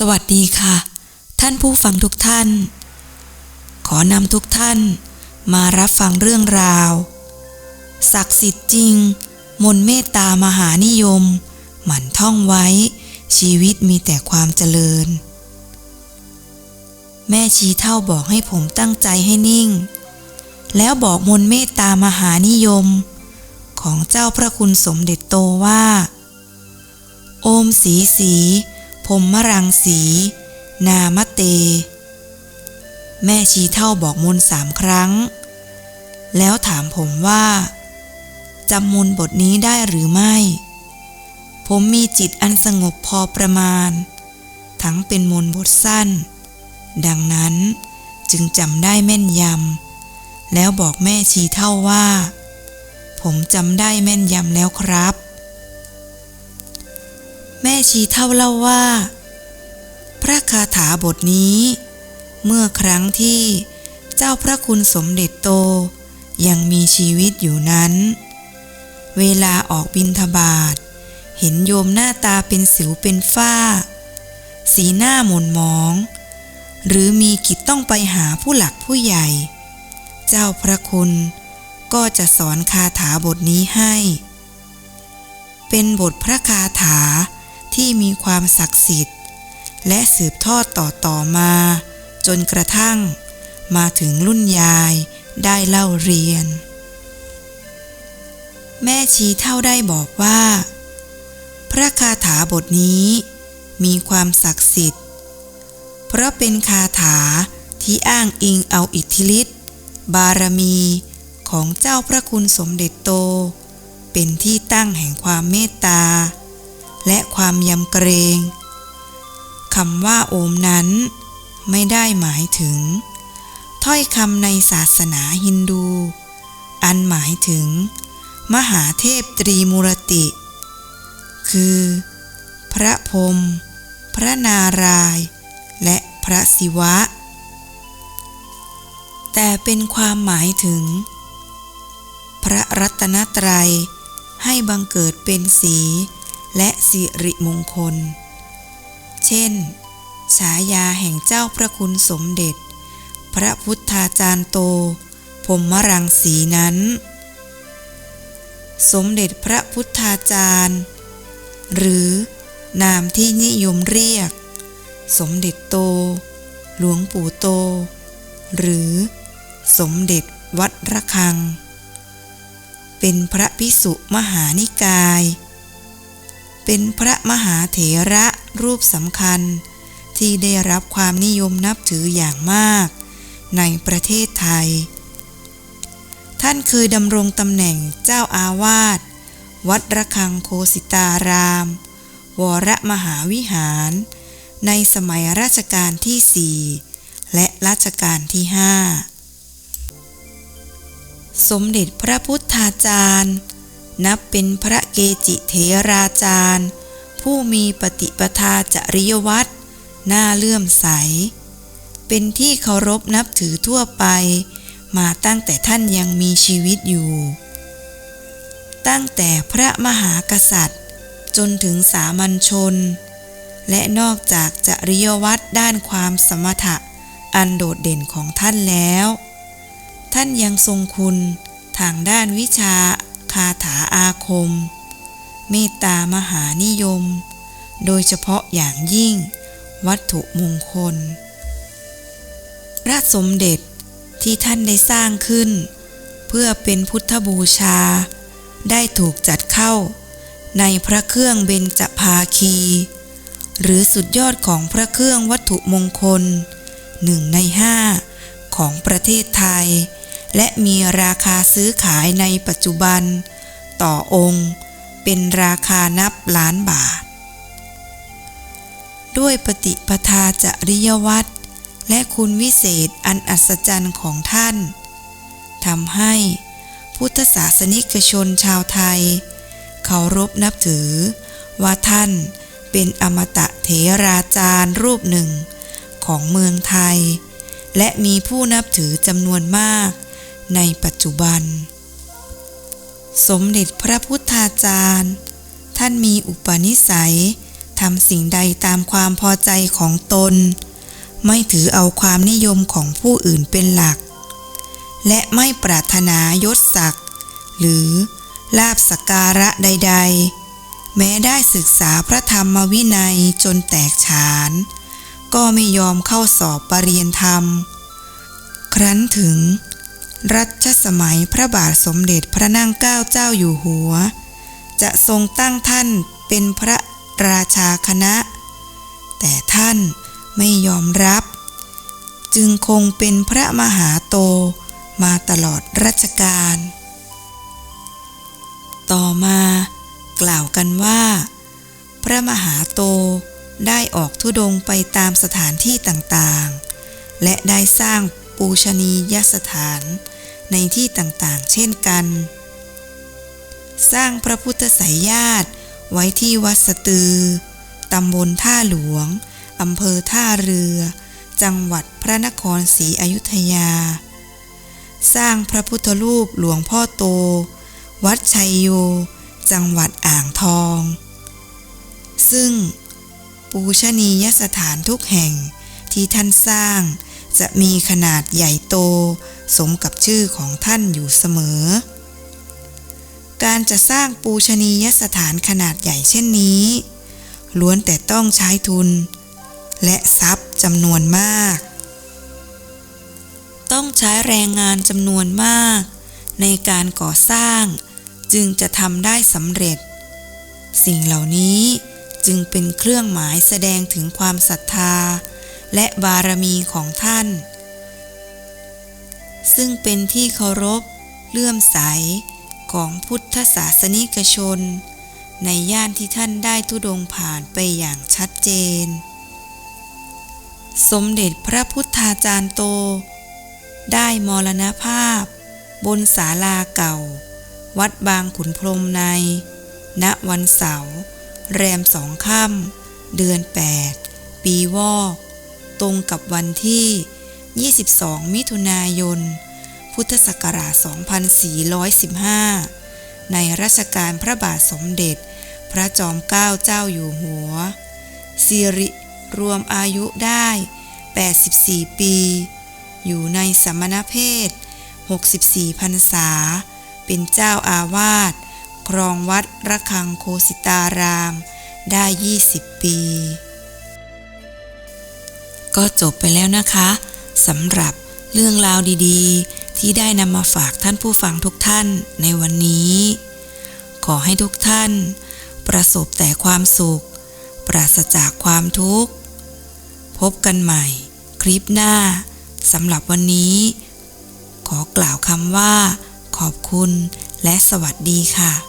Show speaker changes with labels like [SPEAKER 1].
[SPEAKER 1] สวัสดีค่ะ ท่านผู้ฟังทุกท่าน ขอนำทุกท่านมารับฟังเรื่องราว ศักดิ์สิทธิ์จริง มนต์เมตตามหานิยม หมั่นท่องไว้ ชีวิตมีแต่ความเจริญ แม่ชีเท่าบอกให้ผมตั้งใจให้นิ่ง แล้วบอกมนต์เมตตามหานิยม ของเจ้าพระคุณสมเด็จโตว่า โอมสีสี พรหมรังสี นามเต แม่ชีเท่าบอกมนสามครั้ง แล้วถามผมว่าจำมนบทนี้ได้หรือไม่ ผมมีจิตอันสงบพอประมาณ ทั้งเป็นมนบทสั้น ดังนั้นจึงจำได้แม่นยำ แล้วบอกแม่ชีเท่าว่า ผมจำได้แม่นยำแล้วครับ ม่ชีเท่าเล่าว่า พระคาถาบทนี้ เมื่อครั้งที่เจ้าพระคุณสมเด็จโตยังมีชีวิตอยู่นั้น เวลาออกบินทบาทเห็นโยมหน้าตาเป็นสิวเป็นฝ้า สีหน้าหม่นหมอง หรือมีกิจต้องไปหาผู้หลักผู้ใหญ่ เจ้าพระคุณก็จะสอนคาถาบทนี้ให้ เป็นบทพระคาถา ที่มีความศักดิ์สิทธิ์ และสืบทอดต่อต่อมา จนกระทั่ง มาถึงรุ่นยายได้เล่าเรียน แม่ชีเท่าได้บอกว่า พระคาถาบทนี้ มีความศักดิ์สิทธิ์ เพราะเป็นคาถาที่อ้างอิงเอาอิทธิฤทธิ์บารมีของเจ้าพระคุณสมเด็จโต เป็นที่ตั้งแห่งความเมตตา และความยำเกรงคำว่าโอมนั้น ไม่ได้หมายถึง ถ้อยคำในศาสนาฮินดู อันหมายถึง มหาเทพตรีมูรติ คือ พระพรมพระนารายณ์และพระศิวะ แต่เป็นความหมายถึง พระรัตนตรัยให้บังเกิดเป็นสี และสิริมงคล เช่น ฉายาแห่งเจ้าพระคุณสมเด็จ พระพุทธาจารย์โตพรหมรังสีนั้น สมเด็จพระพุทธาจารย์ หรือนามที่นิยมเรียก สมเด็จโต หลวงปู่โต หรือสมเด็จวัดระฆัง เป็นพระพิสุมหานิกาย เป็นพระมหาเถระรูปสำคัญ ที่ได้รับความนิยมนับถืออย่างมาก ในประเทศไทย ท่านเคยดำรงตำแหน่งเจ้าอาวาส วัดระฆังโคสิตาราม วรมหาวิหาร ในสมัยรัชกาลที่สี่และรัชกาลที่ห้าสมเด็จพระพุทธาจารย์ นับเป็นพระเกจิเถราจารย์ ผู้มีปฏิปทาจริยวัตรน่าเลื่อมใส เป็นที่เคารพนับถือทั่วไป มาตั้งแต่ท่านยังมีชีวิตอยู่ ตั้งแต่พระมหากษัตริย์ จนถึงสามัญชน และนอกจากจริยวัตรด้านความสมถะอันโดดเด่นของท่านแล้ว ท่านยังทรงคุณทางด้านวิชาาถาอาคม เมตตามหานิยม โดยเฉพาะอย่างยิ่ง วัตถุมงคล พระสมเด็จที่ท่านได้สร้างขึ้น เพื่อเป็นพุทธบูชา ได้ถูกจัดเข้า ในพระเครื่องเบญจภาคี หรือสุดยอดของพระเครื่องวัตถุมงคลหนึ่งในห้าของประเทศไทย และมีราคาซื้อขายในปัจจุบัน ต่อองค์เป็นราคานับล้านบาท ด้วยปฏิปทาจริยวัตรและคุณวิเศษอันอัศจรรย์ของท่านทำให้พุทธศาสนิกชนชาวไทย เคารพนับถือ ว่าท่านเป็นอมตะเถราจารย์รูปหนึ่งของเมืองไทย และมีผู้นับถือจำนวนมาก ในปัจจุบัน สมเด็จพระพุทธาจารย์ ท่านมีอุปนิสัยทำสิ่งใดตามความพอใจของตน ไม่ถือเอาความนิยมของผู้อื่นเป็นหลัก และไม่ปรารถนายศศักดิ์หรือลาบสการะใด ๆ แม้ได้ศึกษาพระธรรมวินัยจนแตกฉาน ก็ไม่ยอมเข้าสอบปรริญญาธรรม ครั้นถึง รัชสมัยพระบาทสมเด็จพระนั่งเกล้าเจ้าอยู่หัว จะทรงตั้งท่านเป็นพระราชาคณะ แต่ท่านไม่ยอมรับ จึงคงเป็นพระมหาโตมาตลอดรัชกาล ต่อมากล่าวกันว่า พระมหาโตได้ออกทุดงไปตามสถานที่ต่างๆ และได้สร้าง ปูชนียสถานในที่ต่างๆ เช่นกัน สร้างพระพุทธไสยญาติไว้ที่วัดสตือ ตำบลท่าหลวง อำเภอท่าเรือ จังหวัดพระนครศรีอยุธยา สร้างพระพุทธรูปหลวงพ่อโต วัดชัยโย จังหวัดอ่างทอง ซึ่งปูชนียสถานทุกแห่งที่ท่านสร้าง จะมีขนาดใหญ่โต สมกับชื่อของท่านอยู่เสมอ การจะสร้างปูชนียสถานขนาดใหญ่เช่นนี้ ล้วนแต่ต้องใช้ทุน และทรัพย์จำนวนมาก ต้องใช้แรงงานจำนวนมาก ในการก่อสร้างจึงจะทำได้สำเร็จ สิ่งเหล่านี้จึงเป็นเครื่องหมายแสดงถึงความศรัทธา และบารมีของท่าน ซึ่งเป็นที่เคารพเลื่อมใสของพุทธศาสนิกชน ในย่านที่ท่านได้ทุดงผ่านไปอย่างชัดเจน สมเด็จพระพุทธาจารย์โต ได้มรณภาพ บนศาลาเก่า วัดบางขุนพรมใน ณวันเสาร์แรมสองค่ำเดือน 8 ปีวอก ตรงกับวันที่ 22 มิถุนายน พุทธศักราช 2415 ในรัชกาลพระบาทสมเด็จ พระจอมเกล้าเจ้าอยู่หัวสิริรวมอายุได้ 84 ปี อยู่ในสมณเพศ 64พรรษา เป็นเจ้าอาวาสครองวัดระฆังโคสิตาราม ได้ 20 ปี ก็จบไปแล้วนะคะสำหรับเรื่องราวดีๆ ที่ได้นำมาฝากท่านผู้ฟังทุกท่านในวันนี้ ขอให้ทุกท่าน ประสบแต่ความสุข ปราศจากความทุกข์ พบกันใหม่ คลิปหน้าสำหรับวันนี้ ขอกล่าวคำว่า ขอบคุณและสวัสดีค่ะ